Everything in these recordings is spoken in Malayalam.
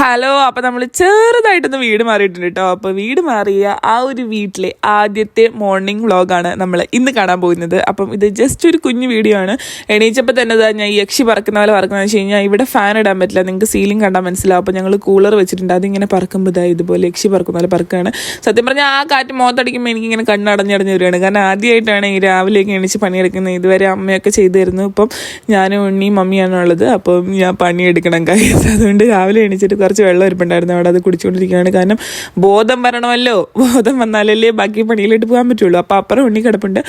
ഹലോ അപ്പോൾ നമ്മൾ ചെറുതായിട്ടൊന്ന് വീട് മാറിയിട്ടുണ്ട് കേട്ടോ അപ്പോൾ വീട് മാറിയ ആ ഒരു വീട്ടിലെ ആദ്യത്തെ മോർണിംഗ് വ്ളോഗാണ് നമ്മൾ ഇന്ന് കാണാൻ പോകുന്നത്. അപ്പം ഇത് ജസ്റ്റ് ഒരു കുഞ്ഞു വീഡിയോ ആണ്. എണീച്ചപ്പോൾ തന്നെ ഞാൻ ഈ യക്ഷി പറക്കുന്ന പോലെ പറക്കുന്നത് വെച്ച് കഴിഞ്ഞാൽ ഇവിടെ ഫാൻ ഇടാൻ പറ്റില്ല. നിങ്ങൾക്ക് സീലിംഗ് കണ്ടാൽ മനസ്സിലാവും. അപ്പോൾ ഞങ്ങൾ കൂളർ വെച്ചിട്ടുണ്ട്. അതിങ്ങനെ പറക്കുമ്പോൾ ഇതാ ഇതുപോലെ യക്ഷി പറക്കുന്ന പോലെ പറക്കുകയാണ് സത്യം പറഞ്ഞാൽ ആ കാറ്റ് മുഖത്തടിക്കുമ്പോൾ എനിക്കിങ്ങനെ കണ്ണടഞ്ഞടഞ്ഞ് വരികയാണ്. കാരണം ആദ്യമായിട്ടാണ് ഈ രാവിലെയൊക്കെ എണീച്ച് പണിയെടുക്കുന്നത്. ഇതുവരെ അമ്മയൊക്കെ ചെയ്തു തരുന്നു ഇപ്പം ഞാനും ഉണ്ണിയും മമ്മിയാണുള്ളത് അപ്പം ഞാൻ പണിയെടുക്കണം കാര്യം അതുകൊണ്ട് രാവിലെ എണീച്ചിട്ട് കുറച്ച് വെള്ളം ഇരിപ്പുണ്ടായിരുന്നു. അവിടെ അത് കുടിച്ചുകൊണ്ടിരിക്കുകയാണ്. കാരണം ബോധം വരണമല്ലോ. ബോധം വന്നാലല്ലേ ബാക്കി പണിയിലോട്ട് പോകാൻ പറ്റുള്ളൂ. അപ്പോൾ അപ്പുറം ഉണ്ണി കിടപ്പുണ്ട്.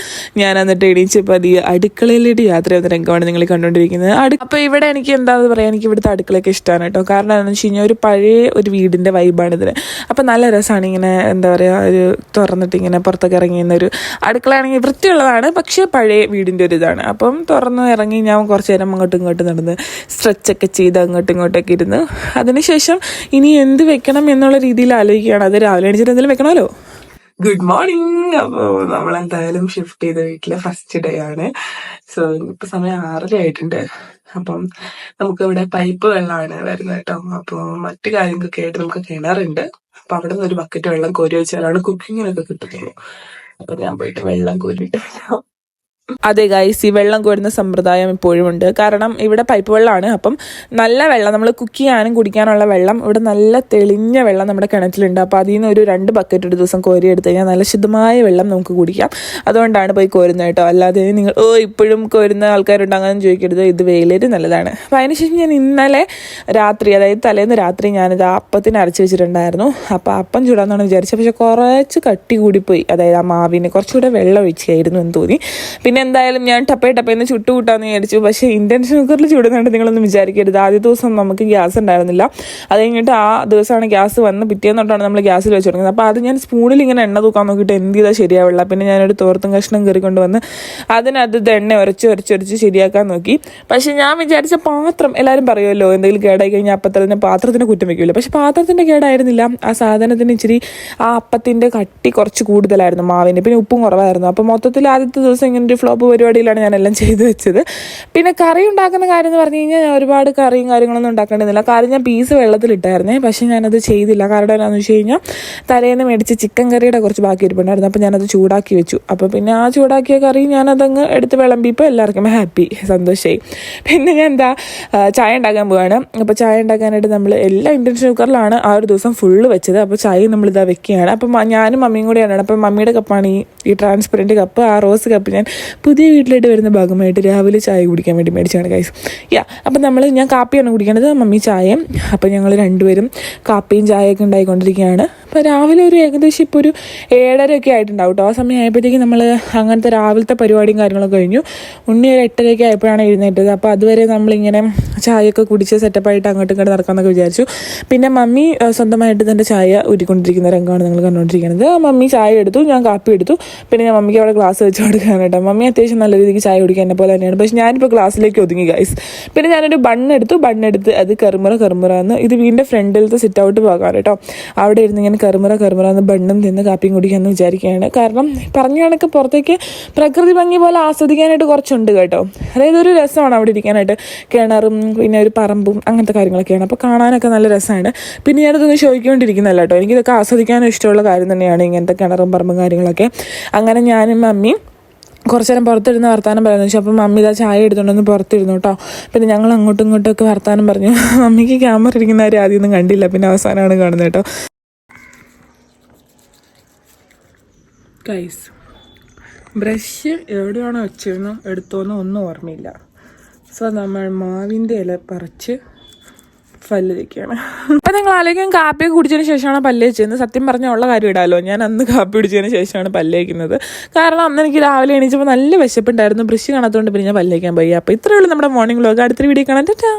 ഞാൻ എന്നിട്ട് എണീച്ച് പതിയെ അടുക്കളയിലേക്ക് യാത്ര ചെയ്യുന്ന രംഗമാണ് നിങ്ങൾ കണ്ടുകൊണ്ടിരിക്കുന്നത്. അടു അപ്പോൾ ഇവിടെ എനിക്ക് എന്താണെന്ന് പറയാം? എനിക്ക് ഇവിടുത്തെ അടുക്കളയൊക്കെ ഇഷ്ടമാണ് കേട്ടോ. കാരണം എന്താണെന്ന് വെച്ച് കഴിഞ്ഞാൽ ഒരു പഴയ ഒരു വീടിന്റെ വൈബാണ് ഇതിന് അപ്പോൾ നല്ല രസമാണ് ഇങ്ങനെ എന്താ പറയുക ഒരു തുറന്നിട്ട് ഇങ്ങനെ പുറത്തൊക്കെ ഇറങ്ങിയുന്ന ഒരു അടുക്കളയാണെങ്കിൽ വൃത്തിയുള്ളതാണ്. പക്ഷേ പഴയ വീടിന്റെ ഒരു ഇതാണ്. അപ്പം തുറന്ന് ഇറങ്ങി ഞാൻ കുറച്ച് നേരം അങ്ങോട്ടും ഇങ്ങോട്ടും നടന്ന് സ്ട്രെച്ചൊക്കെ ചെയ്ത് അങ്ങോട്ടും ഇങ്ങോട്ടൊക്കെ ഇരുന്ന് അതിനുശേഷം ഇനി എന്ത് വെക്കണം എന്നുള്ള രീതിയിൽ ആലോചിക്കുകയാണ്. അത് രാവിലെ എണീച്ചിട്ട് എന്തെങ്കിലും വെക്കണമല്ലോ? ഗുഡ് മോർണിംഗ് അപ്പോൾ നമ്മൾ എന്തായാലും ഷിഫ്റ്റ് ചെയ്ത വീട്ടിലെ ഫസ്റ്റ് ഡേ ആണ്. സോ ഇപ്പൊ സമയം ആറര ആയിട്ടുണ്ട്. അപ്പം നമുക്ക് ഇവിടെ പൈപ്പ് വെള്ളമാണ് വരുന്നത് കേട്ടോ. അപ്പോൾ മറ്റു കാര്യങ്ങളൊക്കെ ആയിട്ട് നമുക്ക് കിണറുണ്ട്. അപ്പൊ അവിടെ നിന്ന് ഒരു ബക്കറ്റ് വെള്ളം കോരി വെച്ചാലാണ് കുക്കിങ്ങിനൊക്കെ കിട്ടുന്നത് അപ്പൊ ഞാൻ പോയിട്ട് വെള്ളം കോരിയിട്ട് വരാം. അതെ ഗൈസ് ഈ വെള്ളം കോരുന്ന സമ്പ്രദായം ഇപ്പോഴും ഉണ്ട്. കാരണം ഇവിടെ പൈപ്പ് വെള്ളമാണ്. അപ്പം നല്ല വെള്ളം നമ്മൾ കുക്ക് ചെയ്യാനും കുടിക്കാനുള്ള വെള്ളം ഇവിടെ നല്ല തെളിഞ്ഞ വെള്ളം നമ്മുടെ കിണറ്റിലുണ്ട്. അപ്പോൾ അതിൽ നിന്ന് ഒരു രണ്ട് ബക്കറ്റ് ഒരു ദിവസം കോരി എടുത്തു കഴിഞ്ഞാൽ നല്ല ശുദ്ധമായ വെള്ളം നമുക്ക് കുടിക്കാം. അതുകൊണ്ടാണ് പോയി കോരുന്നത് കേട്ടോ. അല്ലാതെ നിങ്ങൾ ഓ ഇപ്പോഴും കോരുന്ന ആൾക്കാരുണ്ട്? അങ്ങനെ ചോദിക്കരുത്. ഇത് വെയിലേറ്റ് നല്ലതാണ്. അപ്പോൾ അതിനുശേഷം ഞാൻ ഇന്നലെ രാത്രി അതായത് തലേന്ന് രാത്രി ഞാനിത് അപ്പത്തിന് അരച്ച് വെച്ചിട്ടുണ്ടായിരുന്നു. അപ്പോൾ അപ്പം ചൂടാന്നാണ് വിചാരിച്ചത്. പക്ഷേ കുറച്ച് കട്ടി കൂടിപ്പോയി. അതായത് ആ മാവിന് കുറച്ചുകൂടെ വെള്ളം ഒഴിച്ചായിരുന്നു എന്ന് തോന്നി. പിന്നെ എന്തായാലും ഞാൻ ടപ്പേ ടപ്പേന്ന് ചുട്ടു കൂട്ടാന്ന് വിചാരിച്ചു. പക്ഷേ ഇൻഡക്ഷൻ കുക്കറിൽ ചൂടുന്നുണ്ട് നിങ്ങളൊന്നും വിചാരിക്കരുത്. ആദ്യ ദിവസം നമുക്ക് ഗ്യാസ് ഉണ്ടായിരുന്നില്ല. അത് കഴിഞ്ഞിട്ട് ആ ദിവസമാണ് ഗ്യാസ് വന്ന് പിറ്റേന്ന് തൊട്ടാണ് നമ്മൾ ഗ്യാസിൽ വെച്ച് തുടങ്ങുന്നത് അപ്പോൾ അത് ഞാൻ സ്പൂണിൽ ഇങ്ങനെ എണ്ണ തൂക്കാൻ നോക്കിയിട്ട് എന്ത് ചെയ്താൽ ശരിയാവില്ല പിന്നെ ഞാനൊരു തോർത്തും കഷ്ണം കയറി കൊണ്ടുവന്ന് അതിനകത്ത് എണ്ണ ഉരച്ച് ഉരച്ച് ശരിയാക്കാൻ നോക്കി. പക്ഷേ ഞാൻ വിചാരിച്ച പാത്രം എല്ലാവരും പറയുമല്ലോ എന്തെങ്കിലും കേടായി കഴിഞ്ഞാൽ അപ്പം തന്നെ പാത്രത്തിന് കുറ്റം വയ്ക്കില്ല പക്ഷേ പാത്രത്തിന്റെ കേടായിരുന്നില്ല. ആ സാധനത്തിന് ഇച്ചിരി ആ അപ്പത്തിന്റെ കട്ടി കുറച്ച് കൂടുതലായിരുന്നു മാവിന്റെ പിന്നെ ഉപ്പും കുറവായിരുന്നു. അപ്പോൾ മൊത്തത്തിൽ ആദ്യത്തെ ദിവസം ഇങ്ങനെ ഒരു ഫ്ലോപ്പ് പരിപാടിയിലാണ് ഞാൻ എല്ലാം ചെയ്തു വെച്ചത്. പിന്നെ കറി ഉണ്ടാക്കുന്ന കാര്യം എന്ന് പറഞ്ഞു കഴിഞ്ഞാൽ ഞാൻ ഒരുപാട് കറിയും കാര്യങ്ങളൊന്നും ഉണ്ടാക്കേണ്ടതില്ല. കാര്യം ഞാൻ പീസ് വെള്ളത്തിലിട്ടായിരുന്നേ പക്ഷേ ഞാനത് ചെയ്തില്ല. കാരണം എന്താണെന്ന് വെച്ച് കഴിഞ്ഞാൽ തലേന്ന് മേടിച്ച് ചിക്കൻ കറിയുടെ കുറച്ച് ബാക്കി ഇരിപ്പുണ്ടായിരുന്നു. അപ്പോൾ ഞാനത് ചൂടാക്കി വെച്ചു. അപ്പോൾ പിന്നെ ആ ചൂടാക്കിയ കറി ഞാനതങ്ങ് എടുത്ത് വിളമ്പിയപ്പോൾ എല്ലാവർക്കും ഹാപ്പി സന്തോഷമായി പിന്നെ ഞാൻ എന്താ ചായ ഉണ്ടാക്കാൻ പോവാണ്. അപ്പോൾ ചായ ഉണ്ടാക്കാനായിട്ട് നമ്മൾ എല്ലാ ഇൻഡക്ഷൻ കുക്കറിലാണ് ആ ഒരു ദിവസം ഫുള്ള് വെച്ചത്. അപ്പോൾ ചായ നമ്മളിതാ വെക്കുകയാണ്. അപ്പോൾ ഞാനും മമ്മിയും കൂടെയാണ്. അപ്പോൾ മമ്മിയുടെ കപ്പാണ് ഈ ഈ ട്രാൻസ്പെറന്റ് കപ്പ് ആ റോസ് കപ്പ് ഞാൻ പുതിയ വീട്ടിലായിട്ട് വരുന്ന ഭാഗമായിട്ട് രാവിലെ ചായ കുടിക്കാൻ വേണ്ടി മേടിച്ചാണ് ഗൈസ് യാ അപ്പം നമ്മൾ ഞാൻ കാപ്പിയാണ് കുടിക്കേണ്ടത് മമ്മി ചായയും അപ്പം ഞങ്ങൾ രണ്ടുപേരും കാപ്പിയും ചായയൊക്കെ ഉണ്ടായിക്കൊണ്ടിരിക്കുകയാണ്. അപ്പോൾ രാവിലെ ഒരു ഏകദേശം ഇപ്പോൾ ഒരു ഏഴര ഒക്കെ ആയിട്ടുണ്ടാവും കേട്ടോ ആ സമയം ആയപ്പോഴത്തേക്കും നമ്മൾ അങ്ങനത്തെ രാവിലത്തെ പരിപാടിയും കാര്യങ്ങളൊക്കെ കഴിഞ്ഞു. ഉണ്ണി ഒരു എട്ടരയൊക്കെ ആയപ്പോഴാണ് എഴുന്നേറ്റത്. അപ്പോൾ അതുവരെ നമ്മളിങ്ങനെ ചായയൊക്കെ കുടിച്ച് സെറ്റപ്പായിട്ട് അങ്ങോട്ടും ഇങ്ങോട്ട് നടക്കാമെന്നൊക്കെ വിചാരിച്ചു. പിന്നെ മമ്മി സ്വന്തമായിട്ട് തന്റെ ചായ ഉരുക്കൊണ്ടിരിക്കുന്ന രംഗമാണ് നിങ്ങൾ കണ്ടുകൊണ്ടിരിക്കുന്നത്. മമ്മി ചായ എടുത്തു ഞാൻ കാപ്പി എടുത്തു. പിന്നെ ഞാൻ മമ്മിക്ക് അവിടെ ഗ്ലാസ് വെച്ച് കൊടുക്കുകയാണ് കേട്ടോ മമ്മി അത്യാവശ്യം നല്ല രീതിക്ക് ചായ കുടിക്കാൻ എന്നെ പോലെ തന്നെയാണ്. പക്ഷേ ഞാനിപ്പോൾ ഗ്ലാസ്സിലേക്ക് ഒതുങ്ങി ഗൈസ് പിന്നെ ഞാനൊരു ബണ്ണെടുത്തു ബണ്ണെടുത്ത് അത് കറുമുറ കറുമുറ എന്ന് ഇത് വീടിന്റെ ഫ്രണ്ടിലത്തെ സിറ്റ് ഔട്ട് പോകാൻ കേട്ടോ അവിടെ ഇരുന്ന് ഇങ്ങനെ കറുമുറ കറുമുറ എന്ന് ബണ്ണും തിന്ന് കാപ്പിയും കുടിക്കാമെന്ന് വിചാരിക്കുകയാണ്. കാരണം പറഞ്ഞ കണക്ക് പുറത്തേക്ക് പ്രകൃതി ഭംഗി പോലെ ആസ്വദിക്കാനായിട്ട് കുറച്ചുണ്ട് കേട്ടോ. അതായത് ഒരു രസമാണ് അവിടെ ഇരിക്കാനായിട്ട്. കിണറും പിന്നെ ഒരു പറമ്പും അങ്ങനത്തെ കാര്യങ്ങളൊക്കെയാണ്. അപ്പോൾ കാണാനൊക്കെ നല്ല രസമാണ്. പിന്നെ ഞാനതൊന്നും ചോദിക്കൊണ്ടിരിക്കുന്നല്ല കേട്ടോ. എനിക്കിതൊക്കെ ആസ്വദിക്കാനും ഇഷ്ടമുള്ള കാര്യം തന്നെയാണ് ഇങ്ങനത്തെ കിണറും പറമ്പും കാര്യങ്ങളൊക്കെ. അങ്ങനെ ഞാനും മമ്മി കുറച്ച് നേരം പുറത്തിരുന്ന് വർത്താനം പറയുന്നു. വെച്ചാൽ അപ്പം മമ്മി ഇതാ ചായ എടുത്തുകൊണ്ടൊന്ന് പുറത്തിരുന്നു കേട്ടോ. പിന്നെ ഞങ്ങൾ അങ്ങോട്ടും ഇങ്ങോട്ടും ഒക്കെ വർത്താനം പറഞ്ഞു. മമ്മിക്ക് ക്യാമറ ഇരിക്കുന്ന കാര്യം ആദ്യമൊന്നും കണ്ടില്ല. പിന്നെ അവസാനമാണ് കാണുന്നത് കേട്ടോ. കൈസ് ബ്രഷ് എവിടെയാണോ വെച്ചിരുന്നോ എടുത്തോന്നോ ഒന്നും ഓർമ്മയില്ല. സോ നമ്മൾ മാവിന്റെ ഇല പറിച്ച് പല്ലിരിക്കുകയാണ് അപ്പം നിങ്ങൾ ആലോചിക്കും കാപ്പി കുടിച്ചതിന് ശേഷമാണ് പല്ല് വെച്ചിരുന്നത് സത്യം പറഞ്ഞാൽ ഉള്ള കാര്യം ഇടാമല്ലോ ഞാൻ അന്ന് കാപ്പി കുടിച്ചതിന് ശേഷമാണ് പല്ല് വയ്ക്കുന്നത് കാരണം അന്ന് എനിക്ക് രാവിലെ എണീച്ചപ്പോൾ നല്ല വിശപ്പുണ്ടായിരുന്നു. ബ്രഷ് കാണാത്തതുകൊണ്ട് പിന്നെ ഞാൻ പല്ല് തേക്കാൻ പോയി അപ്പോൾ ഇത്രയേ ഉള്ളൂ നമ്മുടെ മോർണിംഗ് വ്ലോഗ് അടുത്തൊരു വീഡിയോ കാണാൻ ടാറ്റാ.